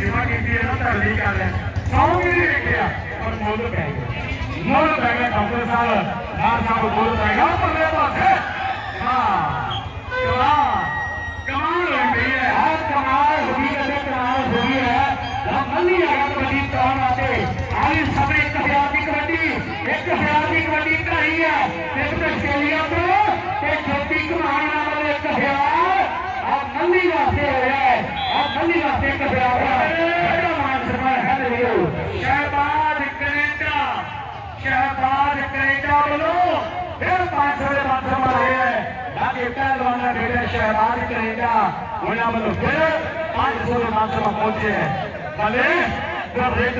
ਸੇਵਾ ਕੀਤੀ ਹੈ ਨਾ ਧਰਨੀ ਕਰ ਲੈ ਸੌ ਵੀ ਨਹੀਂ ਵੇਖਿਆ, ਪਰ ਮੁੱਲ ਪੈ ਗਿਆ ਮੁੱਲ ਪੈ ਗਿਆ ਡਾਕਟਰ ਸਾਹਿਬ ਨਾਲ ਸਾਹਿਬ ਮੁੱਲ ਪੈ ਗਿਆ ਪਰਲੇ ਪਾਸੇ विकल वाला बेटा शहबाज करेगा उन्हें मतलब फिर पांच सौ विधानसभा पहुंचे भले रेड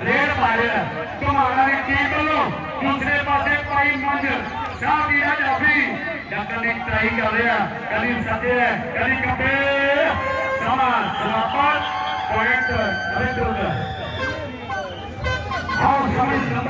रेड पाए तुम हमारे टीम लो दूसरे पास पाई मंज शादी है अभी कभी ट्राई कर रहे कभी सत्य कभी कपे समाज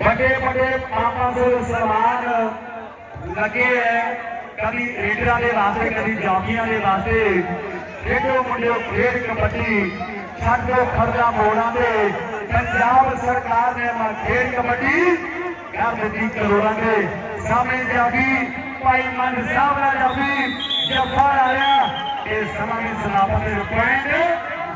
ਫੈਸਲਾ ਨਹੀਂ ਕਰੂਗਾ ਵੱਡੇ ਵੱਡੇ ਪਾਪਾਂ ਦੇ ਸਨਮਾਨ ਲੱਗੇ ਹੈ ਕਦੀ ਰੇਡਰਾਂ ਦੇ ਵਾਸਤੇ, ਕਦੀ ਜੌਕੀਆਂ ਦੇ ਵਾਸਤੇ। ਖੇਡੋ ਮੁੰਡਿਓ, ਖੇਡ ਕਬੱਡੀ। ਛੱਡੋ ਖਰਦਾ ਮੋੜਾਂ ਦੇ ਪੰਜਾਬ ਸਰਕਾਰ ਨੇ ਮਾ ਖੇਡ ਕਬੱਡੀ ਕਰ ਦਿੱਤੀ ਭਾਈ ਮਨ ਸਾਹਿਬ ਦਾ ਜਾਗੀ ਜੱਫਾ ਆਇਆ ਇਹ ਸਮਾਂ ਦੀ ਸਮਾਪਤ ਦੇ ਪੁਆਇੰਟ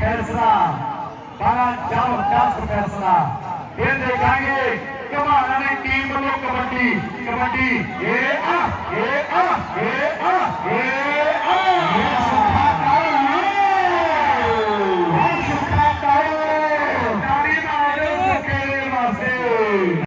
फैसला बारह चार पचास फैसला ये देखेंगे कमाना ने टीम कबड्डी कबड्डी ये आ ये